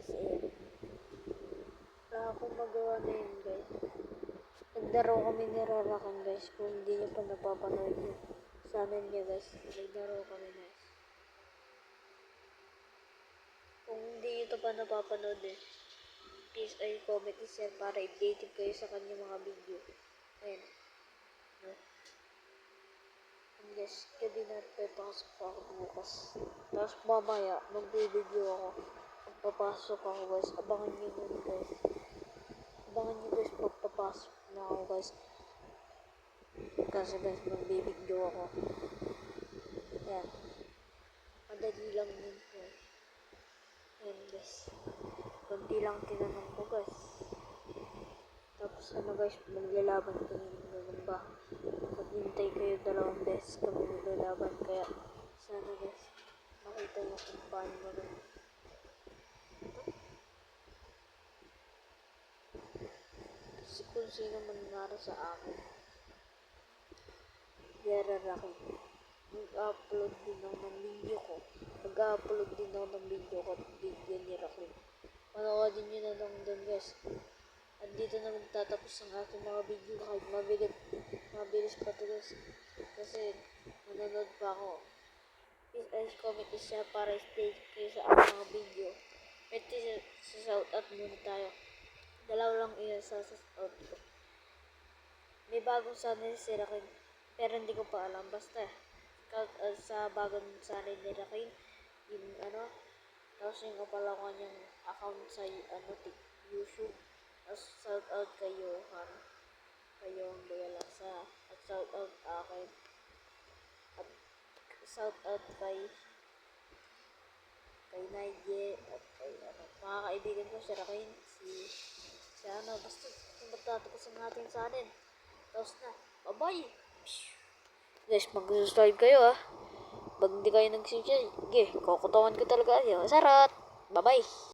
guys, ayan. Wala akong magawa na yun guys. Naglaro kami ni Rarakan guys. Kung hindi niyo pa napapanood yun. Sa amin niya guys. Naglaro kami guys. Kung hindi niyo to pa napapanood eh. Please ay comment and share para updated kayo sa kanyang mga video. Ayan. No? Guys, gabi na papasok pa ako bukas. Tapos mamaya, magbibideo ako. Pagpapasok ako guys. Abangan niyo nun guys. Abangan niyo guys pagpapasok na ako guys. Kasi guys, magbibideo ako. Ayan. Madali lang yun guys. Ayan guys. Kunti lang tinanong ko guys. Tapos ano guys, maglalaban kami ng ba? Maghintay kayo dalawang beses kami maglalaban. Kaya sana guys, makita niyo kung paano magano. Si kung sino mangyari sa akin. Yara Rakin. Mag-upload din ako ng video ko. Mag-upload din ako ng video ko at video ni Rakin. Panoodin nyo na lang doon guys. At dito na magtatapos ang aking mga video kahit mabigat, mabilis pa to guys. Kasi manonood pa ako. Please guys, comment is para stay kayo sa aking mga video. Pwede sa, sa shout out muna tayo. Dalaw lang iyan sa shout out ko. May bagong channel si Rakin. Pero hindi ko pa alam. Basta shout out sa bagong channel ni Rakin. Yung ano, tapos yung kapala ko niyang account sa ano, YouTube. Tapos shout out kay Johan. Kay Johan Bugalasa. At shout out akin. At shout out kay kay Naige at kay ano, mga kaibigan ko si Rakin, si ano, basta magtatapos ang ating channel. Tapos na, bye-bye! Guys, mag-subscribe kayo ah. Pag hindi kayo nag-subscribe, sige, kukutawan ko talaga. Sarat! Bye-bye!